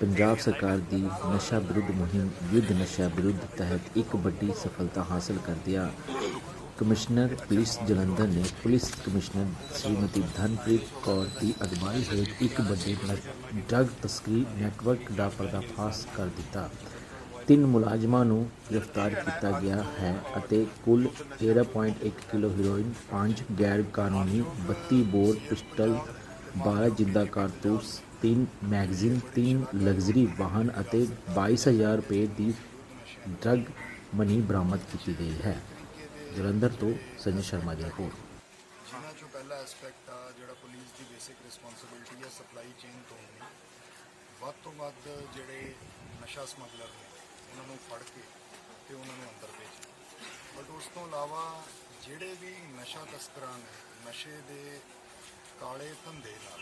ਪੰਜਾਬ ਸਰਕਾਰ ਦੀ ਨਸ਼ਾ ਵਿਰੁੱਧ ਮੁਹਿੰਮ, ਯੁੱਧ ਨਸ਼ਾ ਵਿਰੁੱਧ ਤਹਿਤ ਇੱਕ ਵੱਡੀ ਸਫਲਤਾ ਹਾਸਲ ਕਰਦਿਆਂ ਕਮਿਸ਼ਨਰ ਪੁਲਿਸ ਜਲੰਧਰ ਨੇ ਪੁਲਿਸ ਕਮਿਸ਼ਨਰ ਸ਼੍ਰੀਮਤੀ ਧਨਪ੍ਰੀਤ ਕੌਰ ਦੀ ਅਗਵਾਈ ਹੇਠ ਇੱਕ ਵੱਡੇ ਨ- ਤਸਕਰੀ ਨੈਟਵਰਕ ਦਾ ਪਰਦਾਫਾਸ਼ ਕਰ ਦਿੱਤਾ। ਤਿੰਨ ਮੁਲਾਜ਼ਮਾਂ ਨੂੰ ਗ੍ਰਿਫਤਾਰ ਕੀਤਾ ਗਿਆ ਹੈ ਅਤੇ ਕੁੱਲ 13.1 ਕਿਲੋ ਹੀਰੋਇਨ 5 ਗੈਰ ਕਾਨੂੰਨੀ 32 ਬੋਰ ਪਿਸਟਲ 12 ਜਿੰਦਾ ਕਾਰਤੂਸ 3 ਮੈਗਜ਼ੀਨ 3 ਲਗਜ਼ਰੀ ਵਾਹਨ ਅਤੇ 22000 ਰੁਪਏ ਦੀ ਡਰੱਗ ਮਨੀ ਬਰਾਮਦ ਕੀਤੀ ਗਈ ਹੈ। ਜਲੰਧਰ ਤੋਂ ਸੰਜੇ ਸ਼ਰਮਾ ਦੀ ਰਿਪੋਰਟ। ਜਿਨ੍ਹਾਂ ਚੋਂ ਪਹਿਲਾ ਐਸਪੈਕਟ ਆ, ਜਿਹੜਾ ਪੁਲਿਸ ਦੀ ਬੇਸਿਕ ਰਿਸਪੌਂਸਿਬਿਲਟੀ ਹੈ ਸਪਲਾਈ ਚੇਨ ਤੋਂ ਵੱਧ ਤੋਂ ਵੱਧ ਜਿਹੜੇ ਨਸ਼ਾ ਸਮਗਲਰ ਨੇ, ਉਹਨਾਂ ਨੂੰ ਫੜ ਕੇ ਤੇ ਉਹਨਾਂ ਨੂੰ ਅੰਦਰ ਭੇਜਣਾ ਬਟ ਉਸ ਤੋਂ ਇਲਾਵਾ ਜਿਹੜੇ ਵੀ ਨਸ਼ਾ ਤਸਕਰਾਂ ਨੇ, ਨਸ਼ੇ ਦੇ ਕਾਲੇ ਧੰਦੇ ਨਾਲ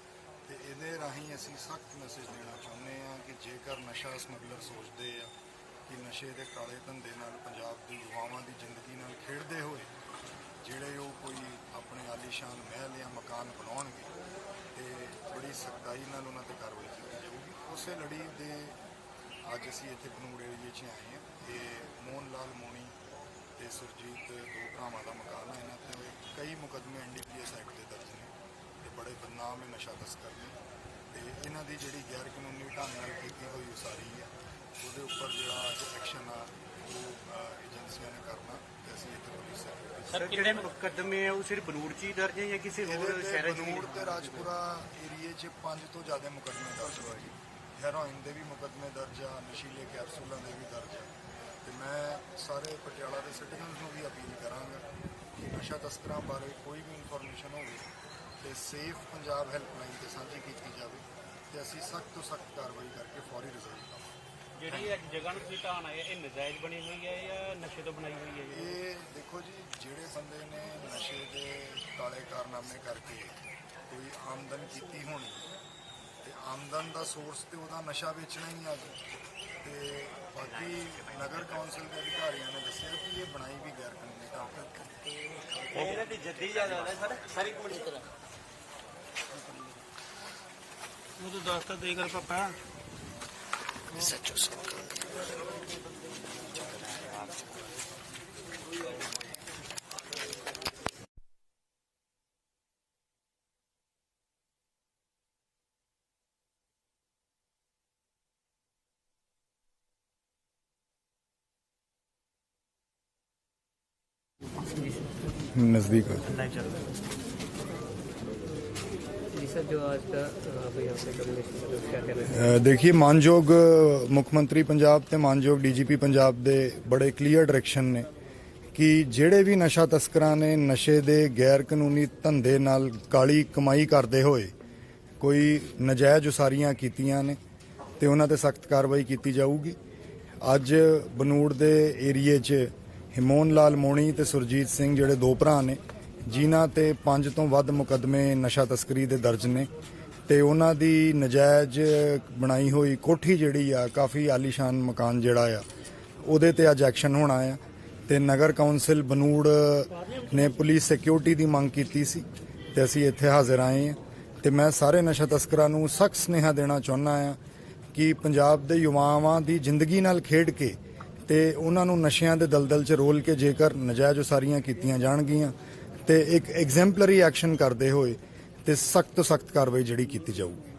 ਤੇ ਇਹਦੇ ਰਾਹੀਂ ਅਸੀਂ ਸਖਤ ਮੈਸੇਜ ਦੇਣਾ ਚਾਹੁੰਦੇ ਆ ਕਿ ਜੇਕਰ ਨਸ਼ਾ ਸਮਗਲਰ ਸੋਚਦੇ ਆ ਕਿ ਨਸ਼ੇ ਦੇ ਕਾਲੇ ਧੰਦੇ ਨਾਲ ਪੰਜਾਬ ਦੇ ਯੁਵਾਵਾਂ ਦੀ ਜ਼ਿੰਦਗੀ ਨਾਲ ਖੇਡਦੇ ਹੋਏ ਜਿਹੜੇ ਉਹ ਕੋਈ ਆਪਣੇ ਆਲੀਸ਼ਾਨ ਮਹਿਲ ਜਾਂ ਮਕਾਨ ਬਣਾਉਣਗੇ ਤੇ ਬੜੀ ਸਖਤਾਈ ਨਾਲ ਉਹਨਾਂ ਤੇ ਕਾਰਵਾਈ ਕੀਤੀ ਜਾਊਗੀ। ਉਸੇ ਲੜੀ ਦੇ ਅੱਜ ਅਸੀਂ ਇੱਥੇ ਬਨੂੜ ਏਰੀਏ 'ਚ ਆਏ ਹਾਂ। ਇਹ ਮੋਹਨ ਲਾਲ ਮੋਣੀ ਤੇ ਸੁਰਜੀਤ, ਦੋ ਭਰਾਵਾਂ ਦਾ ਮਕਾਨ ਹੈ ਇਹਨਾਂ ਤੇ ਕਈ ਮੁਕੱਦਮੇ ਐਨਡੀਪੀਐਸ ਐਕਟ ਦੇ ਦਰਜ ਬੜੇ ਬਦਨਾਮ ਇਹ ਨਸ਼ਾ ਤਸਕਰ ਨੇ। ਤੇ ਇਹਨਾਂ ਦੀ ਜਿਹੜੀ ਗੈਰ ਕਾਨੂੰਨੀ ਢੰਗ ਨਾਲ ਕੀਤੀ ਹੋਈ ਉਸਾਰੀ ਹੈ। ਉਹਦੇ ਉੱਪਰ ਜਿਹੜਾ ਅੱਜ ਐਕਸ਼ਨ ਆ ਉਹ ਏਜੰਸੀਆਂ ਨੇ ਕਰਨਾ ਤੇ ਅਸੀਂ ਇੱਥੇ ਪੁਲਿਸ ਸਰ ਜਿਹੜੇ ਮੁਕੱਦਮੇ ਆ ਉਹ ਸਿਰਫ ਬਨੂੜ ਚ ਹੀ ਦਰਜ ਹੈ ਜਾਂ ਕਿਸੇ ਹੋਰ ਸ਼ਹਿਰਾਂ ਚ ਬਨੂੜ ਤੇ ਰਾਜਪੁਰਾ ਏਰੀਏ 'ਚ ਪੰਜ ਤੋਂ ਜ਼ਿਆਦਾ ਮੁਕੱਦਮੇ ਦਰਜ ਹੋਏ ਹੈਰੋਇਨ ਦੇ ਵੀ ਮੁਕੱਦਮੇ ਦਰਜ ਆ ਨਸ਼ੀਲੇ ਕੈਪਸੂਲਾਂ ਦੇ ਵੀ ਦਰਜ ਆ। ਤੇ ਮੈਂ ਸਾਰੇ ਪਟਿਆਲਾ ਦੇ ਸਿਟੀਜ਼ਨਸ ਨੂੰ ਵੀ ਅਪੀਲ ਕਰਾਂਗਾ ਕਿ ਨਸ਼ਾ ਤਸਕਰਾਂ ਬਾਰੇ ਕੋਈ ਵੀ ਇਨਫੋਰਮੇਸ਼ਨ ਹੋਵੇ ਤੇ ਸੇਫ ਪੰਜਾਬ ਹੈਲਪਲਾਈਨ ਤੇ ਸਾਂਝੀ ਕੀਤੀ ਜਾਵੇ ਤੇ ਅਸੀਂ ਸਖਤ ਤੋਂ ਸਖਤ ਕਾਰਵਾਈ ਕਰਕੇ ਫੌਰੀ ਰਿਜ਼ਲਟ ਪਾਵਾਂਗੇ ਜਿਹੜੀ ਅੱਜ ਜਗ੍ਹਾ ਨੂੰ ਢਾਣ ਆਏ ਇਹ ਨਜਾਇਜ਼ ਬਣੀ ਹੋਈ ਹੈ ਜਾਂ ਨਸ਼ੇ ਤੋਂ ਬਣਾਈ ਹੋਈ ਹੈ ਇਹ ਦੇਖੋ ਜੀ ਜਿਹੜੇ ਬੰਦੇ ਨੇ ਨਸ਼ੇ ਦੇ ਕਾਲੇ ਕਾਰਨਾਮੇ ਕਰਕੇ ਕੋਈ ਆਮਦਨ ਕੀਤੀ ਹੋਣੀ ਤੇ ਆਮਦਨ ਦਾ ਸੋਰਸ ਤੇ ਉਹਦਾ ਨਸ਼ਾ ਵੇਚਣਾ ਹੀ ਆ ਜੀ। ਤੇ ਬਾਕੀ ਨਗਰ ਕੌਂਸਲ ਦੇ ਅਧਿਕਾਰੀਆਂ ਨੇ ਦੱਸਿਆ ਕਿ ਇਹ ਬਣਾਈ ਵੀ ਗੈਰ ਕਾਨੂੰਨੀ ਨਾਲ ਇਹਨਾਂ ਦੀ ਜੱਦੀ ਜ਼ਿਆਦਾ ਹੈ ਸਰ। ਸਾਰੀ ਕੁੜੀ ਉਹ ਤਾਂ ਦੱਸਤਾ ਦੇ ਕਰ ਪਾਪਾ ਨਜ਼ਦੀਕ जी सर जो आज का अभी आपने कम्युनिकेशन क्या कह रहे हैं ਅ, ਦੇਖੀਏ ਮਾਨਯੋਗ ਮੁੱਖ ਮੰਤਰੀ ਪੰਜਾਬ ਤੇ ਮਾਨਯੋਗ ਡੀਜੀਪੀ ਪੰਜਾਬ ਦੇ ਬੜੇ ਕਲੀਅਰ ਡਾਇਰੈਕਸ਼ਨ ਨੇ ਕਿ ਜਿਹੜੇ ਵੀ ਨਸ਼ਾ ਤਸਕਰਾਂ ਨੇ ਨਸ਼ੇ ਦੇ ਗੈਰ ਕਾਨੂੰਨੀ ਧੰਦੇ ਨਾਲ ਕਾਲੀ ਕਮਾਈ ਕਰਦੇ ਹੋਏ ਕੋਈ ਨਜਾਇਜ਼ ਉਸਾਰੀਆਂ ਕੀਤੀਆਂ ਨੇ ਤੇ ਉਹਨਾਂ ਤੇ ਸਖਤ ਕਾਰਵਾਈ ਕੀਤੀ ਜਾਊਗੀ ਅੱਜ ਬਨੂੜ ਦੇ ਏਰੀਏ 'ਚ ਹਿਮੋਨ ਲਾਲ ਮੋਣੀ ਤੇ ਸੁਰਜੀਤ ਸਿੰਘ ਜਿਹੜੇ ਦੋ ਭਰਾ ਨੇ ਜਿਨ੍ਹਾਂ ਤੇ ਪੰਜ ਤੋਂ ਵੱਧ ਮੁਕੱਦਮੇ ਨਸ਼ਾ ਤਸਕਰੀ ਦੇ ਦਰਜ ਨੇ ਤੇ ਉਹਨਾਂ ਦੀ ਨਜਾਇਜ਼ ਬਣਾਈ ਹੋਈ ਕੋਠੀ ਜਿਹੜੀ ਆ, ਕਾਫੀ ਆਲੀਸ਼ਾਨ ਮਕਾਨ ਜਿਹੜਾ ਆ, ਉਹਦੇ ਤੇ ਅੱਜ ਐਕਸ਼ਨ ਹੋਣਾ ਆ ਤੇ ਨਗਰ ਕੌਂਸਲ ਬਨੂੜ ਨੇ ਪੁਲਿਸ ਸਿਕਿਉਰਿਟੀ ਦੀ ਮੰਗ ਕੀਤੀ ਸੀ ਤੇ ਅਸੀਂ ਇੱਥੇ ਹਾਜ਼ਰ ਆਏ ਹਾਂ ਤੇ ਮੈਂ ਸਾਰੇ ਨਸ਼ਾ ਤਸਕਰਾਂ ਨੂੰ ਸਖਤ ਸੁਨੇਹਾ ਦੇਣਾ ਚਾਹੁੰਦਾ ਆ ਕਿ ਪੰਜਾਬ ਦੇ ਯੁਵਾਵਾਂ ਦੀ ਜ਼ਿੰਦਗੀ ਨਾਲ ਖੇਡ ਕੇ ਤੇ ਉਹਨਾਂ ਨੂੰ ਨਸ਼ਿਆਂ ਦੇ ਦਲਦਲ 'ਚ ਰੋਲ ਕੇ ਜੇਕਰ ਨਜਾਇਜ਼ ਉਸਾਰੀਆਂ ਕੀਤੀਆਂ ਜਾਣਗੀਆਂ ਤੇ ਇੱਕ ਐਗਜ਼ੈਂਪਲਰੀ ਐਕਸ਼ਨ ਕਰਦੇ ਹੋਏ ਤੇ ਸਖਤ ਤੋਂ ਸਖਤ ਕਾਰਵਾਈ ਜਿਹੜੀ ਕੀਤੀ ਜਾਊਗੀ।